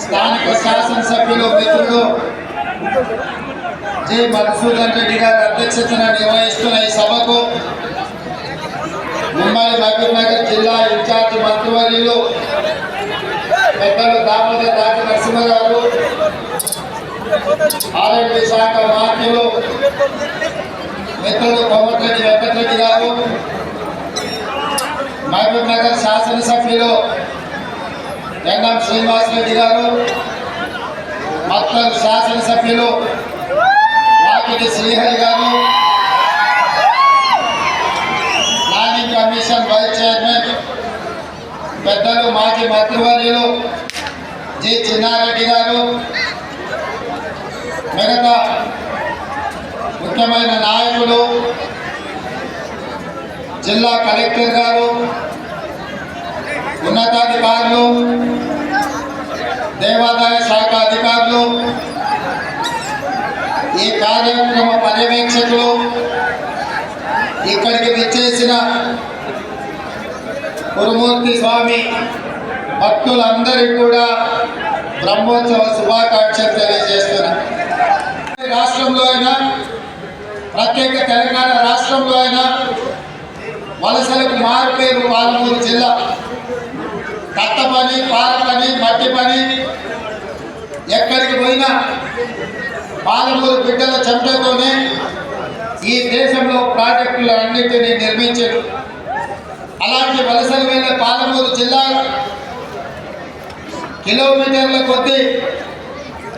స్థానిక శాసనసభ్యులు మిత్రులు జి మధుసూదన్ రెడ్డి గారి అధ్యక్షతన నిర్వహిస్తున్న ఈ సభకు ముంబై మహబూబ్ నగర్ జిల్లా ఇన్ఛార్జ్ మంత్రివర్యులు పెద్దలు దామోదర్ దాటి నరసింహ గారు ఆరోగ్య శాఖ మంత్రులు మిత్రులు కోమటిరెడ్డి వెంకటరెడ్డి గారు మహబూబ్ నగర్ శాసనసభ్యులు శ్రీనివాస్ రెడ్డి గారు మొత్తం శాసనసభ్యులు వాకిటి శ్రీహరి గారు ప్లానింగ్ కమిషన్ వైస్ చైర్మన్ పెద్దలు మాజీ మంత్రివర్యులు జి చిన్నారెడ్డి గారు మిగతా ముఖ్యమైన నాయకులు జిల్లా కలెక్టర్ గారు ఉన్నతాధికారులు దేవాదాయ శాఖ అధికారులు ఈ కార్యక్రమ పర్యవేక్షకులు ఇక్కడికి విచ్చేసిన గురుమూర్తి స్వామి భక్తులందరికీ కూడా బ్రహ్మోత్సవ శుభాకాంక్షలు తెలియజేస్తున్నా. రాష్ట్రంలో అయినా ప్రత్యేక తెలంగాణ రాష్ట్రంలో అయినా వలసలకు మారు పేరు పాలమూరు జిల్లా కట్ట పని పాల పని మట్టి పని ఎక్కడికి పోయినా పాలమూరు బిడ్డల చెమటతోనే ఈ దేశంలో ప్రాజెక్టులు అన్నింటినీ నిర్మించారు. అలాంటి వలసలు వెళ్ళే పాలమూరు జిల్లా కిలోమీటర్ల కొద్దీ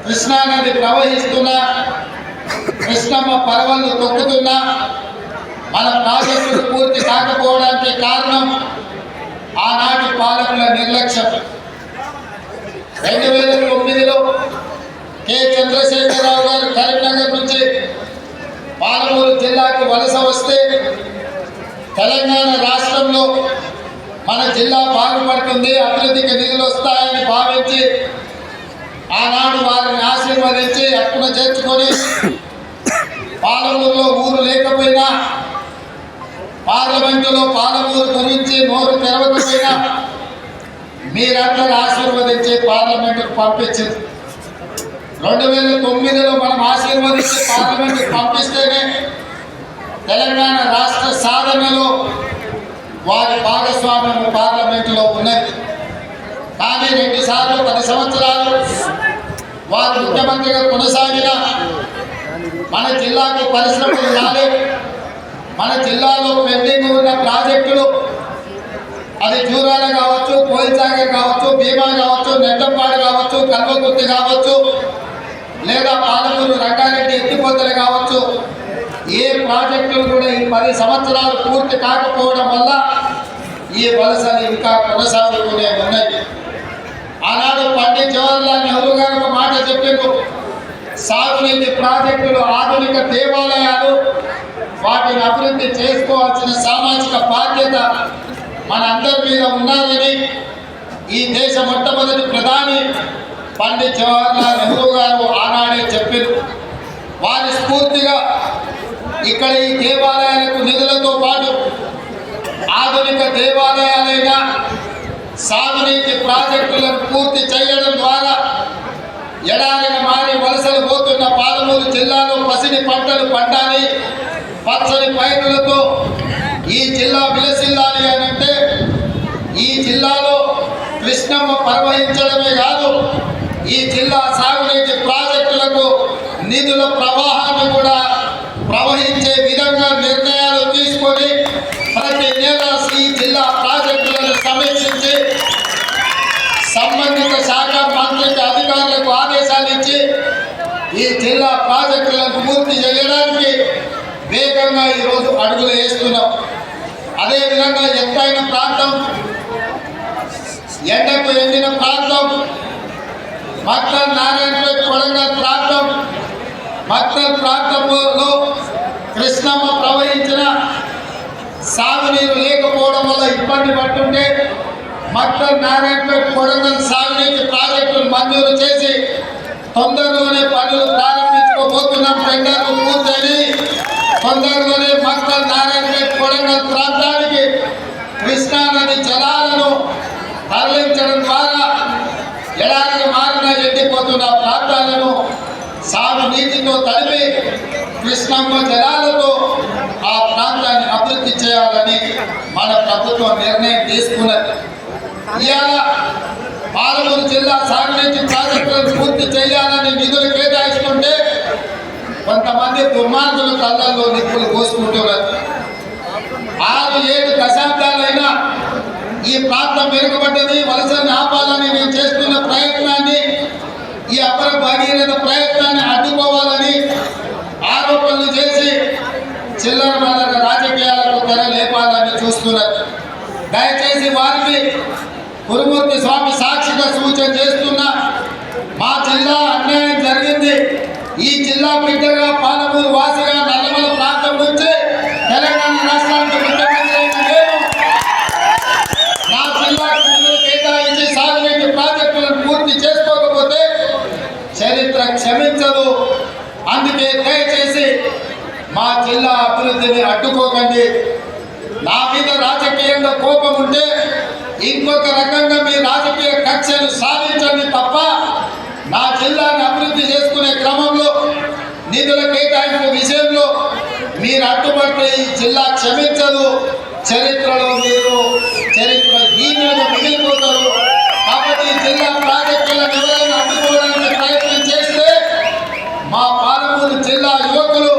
కృష్ణానది ప్రవహిస్తున్నా కృష్ణమ్మ పర్వలు తొక్కుతున్నా మన ప్రాజెక్టులు పూర్తి కాకపోవడానికి కారణం ఆనాటి పాలకుల నిర్లక్ష్యం. రెండు వేల తొమ్మిదిలో కె. చంద్రశేఖరరావు గారు కరీంనగర్ నుంచి పాలమూరు జిల్లాకి వలస వస్తే తెలంగాణ రాష్ట్రంలో మన జిల్లా బాగుపడుతుంది అభివృద్ధికి నిధులు వస్తాయని భావించి ఆనాడు వారిని ఆశీర్వదించి అక్కున చేర్చుకొని పాలమూరులో ఊరు లేకపోయినా పార్లమెంటులో పాలమూరు గురించి నోరు తెరవకపోయినా మీరందరూ ఆశీర్వదించి పార్లమెంటుకు పంపించింది రెండు వేల తొమ్మిదిలో మనం ఆశీర్వదించి పార్లమెంటుకు పంపిస్తేనే తెలంగాణ రాష్ట్ర సాధనలో వారి భాగస్వామ్యం పార్లమెంటులో ఉన్నది. కానీ రెండుసార్లు పది సంవత్సరాలు వారు ముఖ్యమంత్రిగా కొనసాగిన మన జిల్లాకు పరిశ్రమలు రాలేదు. మన జిల్లాలో పెండింగ్ ఉన్న ప్రాజెక్టులు అది చూరాల కావచ్చు కోయిల్సాగర్ కావచ్చు భీమా కావచ్చు నెట్టంపాడు కావచ్చు కల్వకుర్తి కావచ్చు లేదా పాలమూరు రంగారెడ్డి ఎత్తిపోతలు కావచ్చు ఏ ప్రాజెక్టులు కూడా ఈ పది సంవత్సరాలు పూర్తి కాకపోవడం వల్ల ఈ వలసలు ఇంకా కొనసాగుతూనే ఉన్నాయి. ఆనాడు పండిత్ జవహర్లాల్ నెహ్రూ గారు ఒక మాట చెప్పిండు సాగునీటి ప్రాజెక్టులు ఆధునిక దేవాలయాలు వాటిని అభివృద్ధి చేసుకోవాల్సిన సామాజిక బాధ్యత మన అందరి మీద ఉన్నారని ఈ దేశ మొట్టమొదటి ప్రధాని పండిత్ జవహర్లాల్ నెహ్రూ గారు ఆనాడే చెప్పారు. వారి స్ఫూర్తిగా ఇక్కడ ఈ దేవాలయాలకు నిధులతో పాటు ఆధునిక దేవాలయాలైన సాగునీటి ప్రాజెక్టులను పూర్తి చేయడం ద్వారా ఎడారిన మారి వలసలు పోతున్న పాలమూరు జిల్లాలో పసిడి పంటలు పండాలి. పచ్చని పైరులతో ఈ జిల్లా విలసిల్లాలి అని అంటే ఈ జిల్లాలో కృష్ణమ్మ ప్రవహించడమే కాదు ఈ జిల్లా సాగునీటి ప్రాజెక్టులకు నిధుల ప్రవాహాన్ని కూడా ప్రవహించే విధంగా నిర్ణయాలు తీసుకొని ప్రతి నెల ఈ జిల్లా ప్రాజెక్టులను సమీక్షించి సంబంధిత శాఖ మంత్రిక అధికారులకు ఆదేశాలు ఇచ్చి ఈ జిల్లా ప్రాజెక్టులను పూర్తి చేయడానికి వేగంగా ఈరోజు అడుగులు వేస్తున్నాం. అదేవిధంగా ఎత్తైన ప్రాంతం ఎండకు ఎండిన ప్రాంతం మక్తల్ నారాయణపేట కొడంగల్ ప్రాంతం మక్తల్ ప్రాంతంలో కృష్ణమ్మ ప్రవహించిన సాగునీరు లేకపోవడం వల్ల ఇబ్బంది పడుతుంటే మక్తల్ నారాయణపేట కొడంగల్ సాగునీటి ప్రాజెక్టులు మంజూరు చేసి తొందరలోనే పనులు ప్రారంభించుకోబోతున్నాం. టెండర్లు తొందరలోనే మక్తల్ నారాయణపేట కొడంగల్ ప్రాంతానికి కృష్ణా నది జలాలను తరలించడం ద్వారా ఎడారిగా మారిన సాగు నీటితో తడిపి కృష్ణమ్మ జలాలతో ఆ ప్రాంతాన్ని అభివృద్ధి చేయాలని మన ప్రభుత్వం నిర్ణయం తీసుకున్నది. ఇవాళ పాలమూరు జిల్లా సాగునీటి ప్రాజెక్టులను పూర్తి చేయాలని నిధులు మంది దుర్మార్గుల కళ్ళల్లో నిప్పులు కోసుకుంటున్నారు ఆరు ఏడు దశాబ్దాలైనా ఈ ప్రాంతం వెనుకబడ్డది వలసని ఆపాలని మేము చేస్తున్న ప్రయత్నాన్ని ఈ అపర భగీరథ ప్రయత్నాన్ని అడ్డుకోవాలని ఆరోపణలు చేసి చిల్లర మల్లర రాజకీయాలకు తెర లేపాలని చూస్తున్నారు. దయచేసి వారికి గురుమూర్తి స్వామి సాక్షిగా సూచన చేస్తున్న మా జిల్లా అన్యాయం జరిగింది ఈ జిల్లా బిడ్డగా పాలమూరు వాసిగా నల్లమల ప్రాంతం నుంచి తెలంగాణ రాష్ట్రానికి ముఖ్యమంత్రి అయిన నేను నా జిల్లాకు నిధులు కేటాయించి సాగునీటి ప్రాజెక్టులను పూర్తి చేసుకోకపోతే చరిత్ర క్షమించదు. అందుకే దయచేసి మా జిల్లా అభివృద్ధిని అడ్డుకోకండి. నా మీద రాజకీయంగా కోపం ఉంటే ఇంకొక రకంగా మీ రాజకీయ కక్షలు సాధించండి తప్ప నా జిల్లాని నిధుల కేటాయింపు విషయంలో మీరు అడ్డుపడితే ఈ జిల్లా క్షమించదు. చరిత్రలో మీరు చరిత్ర హీనులుగా మిగిలిపోతారు. కాబట్టి ఈ జిల్లా ప్రాజెక్టులను ఎవరైనా అడ్డుకోవడానికి ప్రయత్నం చేస్తే మా పాలమూరు జిల్లా యువకులు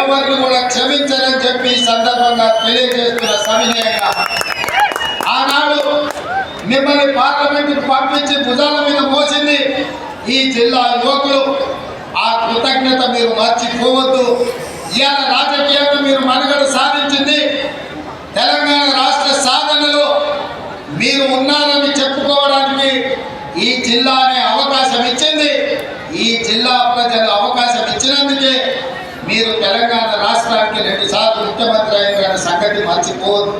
ఎవరిని కూడా క్షమించరని చెప్పి ఈ సందర్భంగా తెలియజేస్తున్న సవినయంగా ఆనాడు మిమ్మల్ని పార్లమెంటుకు పంపించి భుజాల మీద మోసింది ఈ జిల్లా యువకులు. ఆ కృతజ్ఞత మీరు మర్చిపోవద్దు. ఇవాళ రాజకీయంగా మీరు మనుగడ సాధించింది తెలంగాణ రాష్ట్ర సాధనలో మీరు ఉన్నారని చెప్పుకోవడానికి ఈ జిల్లా అనే అవకాశం ఇచ్చింది. ఈ జిల్లా ప్రజలు అవకాశం ఇచ్చినందుకే మీరు తెలంగాణ రాష్ట్రానికి రెండుసార్లు ముఖ్యమంత్రి అయిన సంగతి మర్చిపోవద్దు.